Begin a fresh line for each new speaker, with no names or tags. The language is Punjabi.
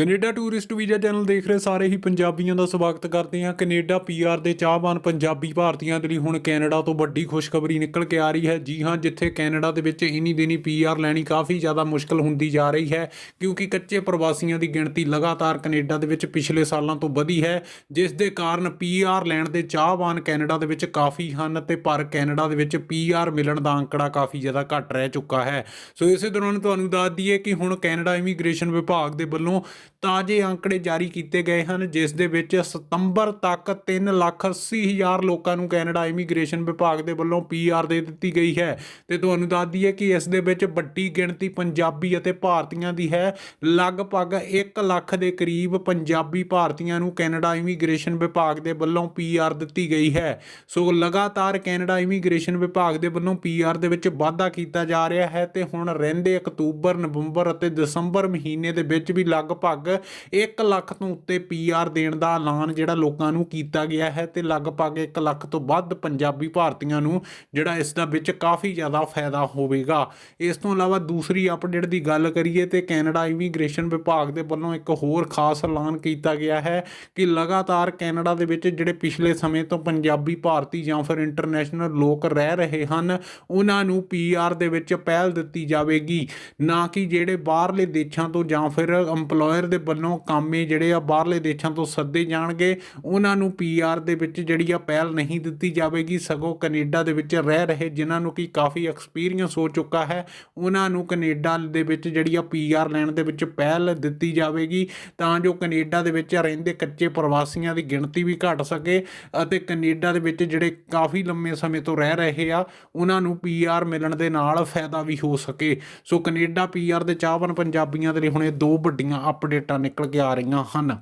ਕੈਨੇਡਾ ਟੂਰਿਸਟ ਵੀਜ਼ਾ ਚੈਨਲ ਦੇਖ ਰਹੇ ਸਾਰੇ ਹੀ ਪੰਜਾਬੀਆਂ ਦਾ ਸਵਾਗਤ ਕਰਦੇ ਹਾਂ। ਕੈਨੇਡਾ ਪੀਆਰ ਦੇ ਚਾਹਵਾਨ ਪੰਜਾਬੀ ਭਾਰਤੀਆਂ ਦੇ ਲਈ ਹੁਣ ਕੈਨੇਡਾ ਤੋਂ ਵੱਡੀ ਖੁਸ਼ਖਬਰੀ ਨਿਕਲ ਕੇ ਆ ਰਹੀ ਹੈ। ਜੀ ਹਾਂ, ਜਿੱਥੇ ਕੈਨੇਡਾ ਦੇ ਵਿੱਚ ਇਨੀ ਦਿਨੀ ਪੀਆਰ ਲੈਣੀ ਕਾਫੀ ਜ਼ਿਆਦਾ ਮੁਸ਼ਕਲ ਹੁੰਦੀ ਜਾ ਰਹੀ ਹੈ, ਕਿਉਂਕਿ ਕੱਚੇ ਪ੍ਰਵਾਸੀਆਂ ਦੀ ਗਿਣਤੀ ਲਗਾਤਾਰ ਕੈਨੇਡਾ ਦੇ ਵਿੱਚ ਪਿਛਲੇ ਸਾਲਾਂ ਤੋਂ ਵਧੀ ਹੈ, ਜਿਸ ਦੇ ਕਾਰਨ ਪੀਆਰ ਲੈਣ ਦੇ ਚਾਹਵਾਨ ਕੈਨੇਡਾ ਦੇ ਵਿੱਚ ਕਾਫੀ ਹਨ ਤੇ ਪਰ ਕੈਨੇਡਾ ਦੇ ਵਿੱਚ ਪੀਆਰ ਮਿਲਣ ਦਾ ਅੰਕੜਾ ਕਾਫੀ ਜ਼ਿਆਦਾ ਘਟ ਰਹਿ ਚੁੱਕਾ ਹੈ। ਸੋ ਇਸੇ ਦੌਰਾਨ ਤੁਹਾਨੂੰ ਦੱਸ ਦਈਏ ਕਿ ਹੁਣ ਕੈਨੇਡਾ ਇਮੀਗ੍ਰੇਸ਼ਨ ਵਿਭਾਗ ਦੇ ਵੱਲੋਂ ਤਾਜ਼ੇ ਅੰਕੜੇ ਜਾਰੀ ਕੀਤੇ ਗਏ ਹਨ, ਜਿਸ ਦੇ ਵਿੱਚ ਸਤੰਬਰ ਤੱਕ 380000 ਲੋਕਾਂ ਨੂੰ ਕੈਨੇਡਾ ਇਮੀਗ੍ਰੇਸ਼ਨ ਵਿਭਾਗ ਦੇ ਵੱਲੋਂ ਪੀਆਰ ਦੇ ਦਿੱਤੀ ਗਈ ਹੈ। ਤੇ ਤੁਹਾਨੂੰ ਦੱਸ ਦਈਏ ਕਿ ਇਸ ਦੇ ਵਿੱਚ ਵੱਡੀ ਗਿਣਤੀ ਪੰਜਾਬੀ ਅਤੇ ਭਾਰਤੀਆਂ ਦੀ ਹੈ। ਲਗਭਗ 1 ਲੱਖ ਦੇ ਕਰੀਬ ਪੰਜਾਬੀ ਭਾਰਤੀਆਂ ਨੂੰ ਕੈਨੇਡਾ ਇਮੀਗ੍ਰੇਸ਼ਨ ਵਿਭਾਗ ਦੇ ਵੱਲੋਂ ਪੀਆਰ ਦਿੱਤੀ ਗਈ ਹੈ। ਸੋ ਲਗਾਤਾਰ ਕੈਨੇਡਾ ਇਮੀਗ੍ਰੇਸ਼ਨ ਵਿਭਾਗ ਦੇ ਵੱਲੋਂ ਪੀਆਰ ਦੇ ਵਿੱਚ ਵਾਧਾ ਕੀਤਾ ਜਾ ਰਿਹਾ ਹੈ ਤੇ ਹੁਣ ਰਹਿੰਦੇ ਅਕਤੂਬਰ, ਨਵੰਬਰ ਅਤੇ ਦਸੰਬਰ ਮਹੀਨੇ ਦੇ ਵਿੱਚ ਵੀ ਲਗਭਗ 1 ਲੱਖ ਤੋਂ ਉੱਤੇ ਪੀਆਰ ਦੇਣ ਦਾ ਐਲਾਨ ਜਿਹੜਾ ਲੋਕਾਂ ਨੂੰ ਕੀਤਾ ਗਿਆ ਹੈ ਤੇ ਲਗਭਗ 1 ਲੱਖ ਤੋਂ ਵੱਧ ਪੰਜਾਬੀ ਭਾਰਤੀਆਂ ਨੂੰ ਜਿਹੜਾ ਇਸ ਦਾ ਵਿੱਚ ਕਾਫੀ ਜ਼ਿਆਦਾ ਫਾਇਦਾ ਹੋਵੇਗਾ। ਇਸ ਤੋਂ ਇਲਾਵਾ ਦੂਸਰੀ ਅਪਡੇਟ ਦੀ ਗੱਲ ਕਰੀਏ ਤੇ ਕੈਨੇਡਾ ਇਮੀਗ੍ਰੇਸ਼ਨ ਵਿਭਾਗ ਦੇ ਵੱਲੋਂ ਇੱਕ ਹੋਰ ਖਾਸ ਐਲਾਨ ਕੀਤਾ ਗਿਆ ਹੈ ਕਿ ਲਗਾਤਾਰ ਕੈਨੇਡਾ ਦੇ ਵਿੱਚ ਜਿਹੜੇ ਪਿਛਲੇ ਸਮੇਂ ਤੋਂ ਪੰਜਾਬੀ ਭਾਰਤੀ ਜਾਂ ਫਿਰ ਇੰਟਰਨੈਸ਼ਨਲ ਲੋਕ ਰਹਿ ਰਹੇ ਹਨ, ਉਹਨਾਂ ਨੂੰ ਪੀਆਰ ਦੇ ਵਿੱਚ ਪਹਿਲ ਦਿੱਤੀ ਜਾਵੇਗੀ। ਨਾ ਕਿ ਜਿਹੜੇ ਬਾਹਰਲੇ ਦੇਸ਼ਾਂ ਤੋਂ ਜਾਂ ਫਿਰ EMPLOYER ਦੇ ਵੱਲੋਂ ਕਾਮੇ ਜਿਹੜੇ ਆ ਬਾਹਰਲੇ ਦੇਸ਼ਾਂ ਤੋਂ ਸੱਦੇ ਜਾਣਗੇ। ਉਹਨਾਂ ਨੂੰ ਪੀਆਰ ਦੇ ਵਿੱਚ ਜਿਹੜੀ ਆ ਪਹਿਲ ਨਹੀਂ ਦਿੱਤੀ ਜਾਵੇਗੀ। ਸਗੋਂ ਕੈਨੇਡਾ ਦੇ ਵਿੱਚ ਰਹਿ ਰਹੇ ਜਿਨ੍ਹਾਂ ਨੂੰ ਕਿ ਕਾਫੀ ਐਕਸਪੀਰੀਅੰਸ ਹੋ ਚੁੱਕਾ ਹੈ, ਉਹਨਾਂ ਨੂੰ ਕੈਨੇਡਾ ਦੇ ਵਿੱਚ ਜਿਹੜੀ ਆ ਪੀਆਰ ਲੈਣ ਦੇ ਵਿੱਚ ਪਹਿਲ ਦਿੱਤੀ ਜਾਵੇਗੀ ਤਾਂ ਜੋ ਕੈਨੇਡਾ ਦੇ ਵਿੱਚ ਰਹਿੰਦੇ ਕੱਚੇ ਪ੍ਰਵਾਸੀਆਂ ਦੀ ਗਿਣਤੀ ਵੀ ਘਟ ਸਕੇ ਅਤੇ ਕੈਨੇਡਾ ਦੇ ਵਿੱਚ ਜਿਹੜੇ ਕਾਫੀ ਲੰਮੇ ਸਮੇਂ ਤੋਂ ਰਹਿ ਰਹੇ ਆ, ਉਹਨਾਂ ਨੂੰ ਪੀਆਰ ਮਿਲਣ ਦੇ ਨਾਲ ਫਾਇਦਾ ਵੀ ਹੋ ਸਕੇ। ਸੋ ਕੈਨੇਡਾ ਪੀਆਰ ਦੇ ਚਾਹਵਾਨ ਪੰਜਾਬੀਆਂ ਦੇ ਲਈ ਹੁਣ ਇਹ ਦੋ ਵੱਡੀਆਂ ਅਪਡੇਟਾਂ ਨਿਕਲ ਕੇ ਆ ਰਹੀਆਂ ਹਨ।